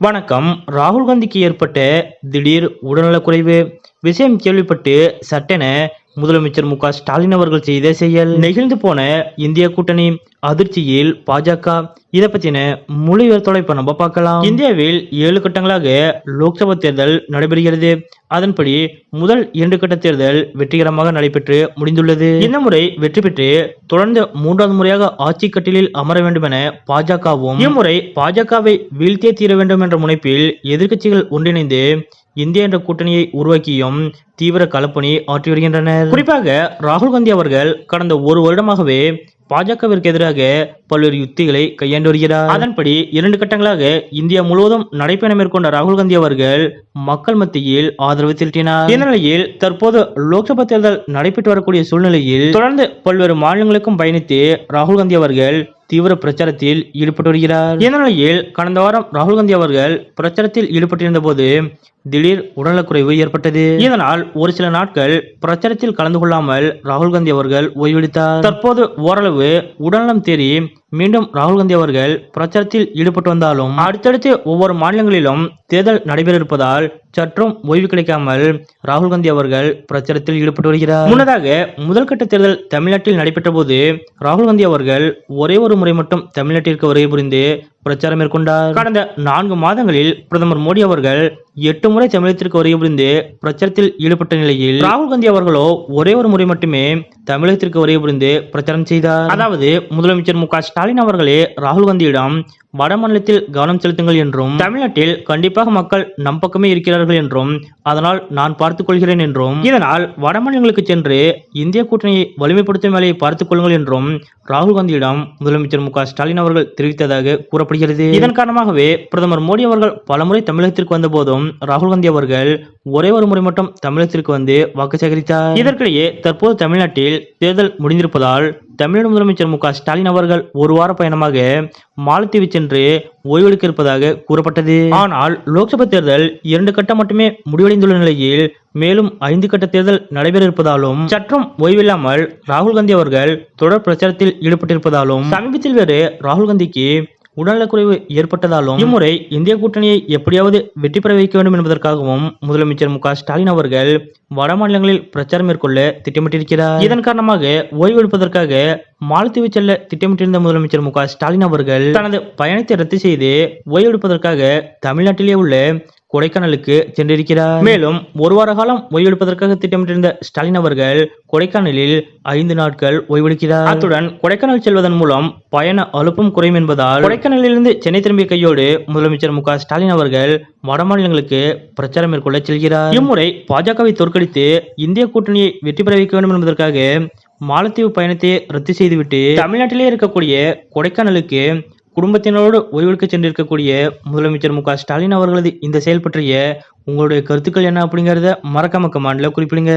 வணக்கம். ராகுல் காந்திக்கு ஏற்பட்ட திடீர் உடல்நலக்குறைவு விஷயம் கேள்விப்பட்டு சட்டென முதலமைச்சர் மு க ஸ்டாலின் அவர்கள் செய்த செயல். நெகிழ்ந்து போன இந்திய கூட்டணி அதிர்ச்சியில் பாஜக இதை பத்தின முழு விவரத்தோட இப்ப நம்ம பார்க்கலாம். இந்தியாவில் ஏழு கட்டங்களாக லோக்சபா தேர்தல் நடைபெறுகிறது. அதன்படி முதல் இரண்டு கட்ட தேர்தல் வெற்றிகரமாக நடைபெற்று முடிந்துள்ளது. இந்த முறை வெற்றி பெற்று தொடர்ந்து மூன்றாவது முறையாக ஆட்சி கட்டிலில் அமர வேண்டும் என பாஜகவும் இம்முறை பாஜகவை வீழ்த்தே தீர வேண்டும் என்ற முனைப்பில் எதிர்க்கட்சிகள் ஒன்றிணைந்து இந்தியா என்ற கூட்டணியை உருவாக்கியும் தீவிர களப்பணி ஆற்றி வருகின்றனர். குறிப்பாக ராகுல் காந்தி அவர்கள் கடந்த ஒரு வருடமாகவே பாஜகவிற்கு எதிராக பல்வேறு யுத்திகளை கையாண்டு வருகிறார். அதன்படி இரண்டு கட்டங்களாக இந்தியா முழுவதும் நடைபயணம் மேற்கொண்ட ராகுல் காந்தி அவர்கள் மக்கள் மத்தியில் ஆதரவு திரட்டினார். இந்த நிலையில் தற்போது லோக்சபா தேர்தல் நடைபெற்று வரக்கூடிய சூழ்நிலையில் தொடர்ந்து பல்வேறு மாநிலங்களுக்கும் பயணித்து ராகுல் காந்தி அவர்கள் தீவிர பிரச்சாரத்தில் ஈடுபட்டு வருகிறார். இந்த நிலையில் கடந்த வாரம் ராகுல் காந்தி அவர்கள் பிரச்சாரத்தில் ஈடுபட்டிருந்த போது திடீர் உடல்நலக்குறைவு ஏற்பட்டது. இதனால் ஒரு சில நாட்கள் பிரச்சாரத்தில் கலந்து கொள்ளாமல் ராகுல் காந்தி அவர்கள் ஓய்வெடுத்தார். தற்போது ஓரளவு உடல்நலம் தேறி மீண்டும் ராகுல் காந்தி அவர்கள் பிரச்சாரத்தில் ஈடுபட்டு வந்தாலும் அடுத்தடுத்து ஒவ்வொரு மாநிலங்களிலும் தேர்தல் நடைபெற இருப்பதால் சற்றும் ஓய்வு கிடைக்காமல் ராகுல் காந்தி அவர்கள் பிரச்சாரத்தில் ஈடுபட்டு வருகிறார். முன்னதாக முதல் கட்ட தேர்தல் தமிழ்நாட்டில் நடைபெற்ற போது ராகுல் காந்தி அவர்கள் ஒரே ஒரு முறை மட்டும் தமிழ்நாட்டிற்கு வருகை புரிந்து பிரச்சாரம் மேற்கொண்டார். கடந்த நான்கு மாதங்களில் பிரதமர் மோடி அவர்கள் எட்டு முறை தமிழகத்திற்கு வருகை புரிந்து பிரச்சாரத்தில் ஈடுபட்ட நிலையில் ராகுல் காந்தி அவர்களோ ஒரே ஒரு முறை மட்டுமே தமிழகத்திற்கு வருகை புரிந்து பிரச்சாரம் செய்தார். அதாவது முதலமைச்சர் மு க ஸ்டாலின் அவர்களே ராகுல் காந்தியிடம் வட மாநிலத்தில் கவனம் செலுத்துங்கள் என்றும் தமிழ்நாட்டில் கண்டிப்பாக மக்கள் நம் பக்கமே இருக்கிறார்கள் என்றும் அதனால் நான் பார்த்துக் கொள்கிறேன் என்றும் இதனால் வட மாநிலங்களுக்கு சென்று இந்திய கூட்டணியை வலிமைப்படுத்தும் வேலையை பார்த்துக் கொள்ளுங்கள் என்றும் ராகுல் காந்தியிடம் முதலமைச்சர் மு ஸ்டாலின் அவர்கள் தெரிவித்ததாக கூறப்படுகிறது. இதன் காரணமாகவே பிரதமர் மோடி அவர்கள் பலமுறை தமிழகத்திற்கு வந்த போதும் ராகுல் காந்தி அவர்கள் ஒரே ஒரு முறை மட்டும் தமிழகத்திற்கு வந்து வாக்கு சேகரித்தார். இதற்கிடையே தற்போது தமிழ்நாட்டில் தேர்தல் முடிந்திருப்பதால் தமிழக முதலமைச்சர் மு ஸ்டாலின் அவர்கள் ஒரு வார பயணமாக மாலத்தீவு சென்று ஓய்வெடுக்க இருப்பதாக கூறப்பட்டது. ஆனால் லோக்சபா தேர்தல் இரண்டு கட்டம் மட்டுமே முடிவடைந்துள்ள நிலையில் மேலும் ஐந்து கட்ட தேர்தல் நடைபெற இருப்பதாலும் சற்றும் ஓய்வில்லாமல் ராகுல் காந்தி அவர்கள் தொடர் பிரச்சாரத்தில் ஈடுபட்டிருப்பதாலும் சமீபத்தில் வேறு ராகுல் காந்திக்கு உடல்நலக்குறைவு ஏற்பட்டதாலும் இம்முறை இந்திய கூட்டணியை எப்படியாவது வெற்றி பெற வைக்க வேண்டும் என்பதற்காகவும் முதலமைச்சர் மு ஸ்டாலின் அவர்கள் வட மாநிலங்களில் பிரச்சாரம் மேற்கொள்ள திட்டமிட்டிருக்கிறார். இதன் காரணமாக ஓய்வெடுப்பதற்காக மாலத்தீவு செல்ல திட்டமிட்டிருந்த முதலமைச்சர் மு ஸ்டாலின் அவர்கள் தனது பயணத்தை ரத்து செய்து ஓய்வெடுப்பதற்காக தமிழ்நாட்டிலே உள்ள கொடைக்கானலுக்கு சென்றிருக்கிறார். மேலும் ஒரு வார காலம் ஓய்வெடுப்பதற்காக திட்டமிட்டிருந்த ஸ்டாலின் அவர்கள் கொடைக்கானலில் ஐந்து நாட்கள் ஓய்வெடுக்கிறார். அத்துடன் கொடைக்கானல் செல்வதன் மூலம் பயண அலுப்பும் குறையும் என்பதால் கொடைக்கானலிலிருந்து சென்னை திரும்பிய கையோடு முதலமைச்சர் மு ஸ்டாலின் அவர்கள் வட மாநிலங்களுக்கு பிரச்சாரம் மேற்கொள்ள செல்கிறார். இம்முறை பாஜகவை தோற்கடித்து இந்திய கூட்டணியை வெற்றி பெற வைக்க வேண்டும் என்பதற்காக மாலத்தீவு பயணத்தை ரத்து செய்துவிட்டு தமிழ்நாட்டிலே இருக்கக்கூடிய கொடைக்கானலுக்கு குடும்பத்தினரோடு ஓய்வெடுக்க சென்றிருக்கக்கூடிய முதலமைச்சர் மு க ஸ்டாலின் அவர்களது இந்த செயல் பற்றிய உங்களுடைய கருத்துக்கள் என்ன அப்படிங்கறத மறக்காம கமாண்ட்ல குறிப்பிடுங்க.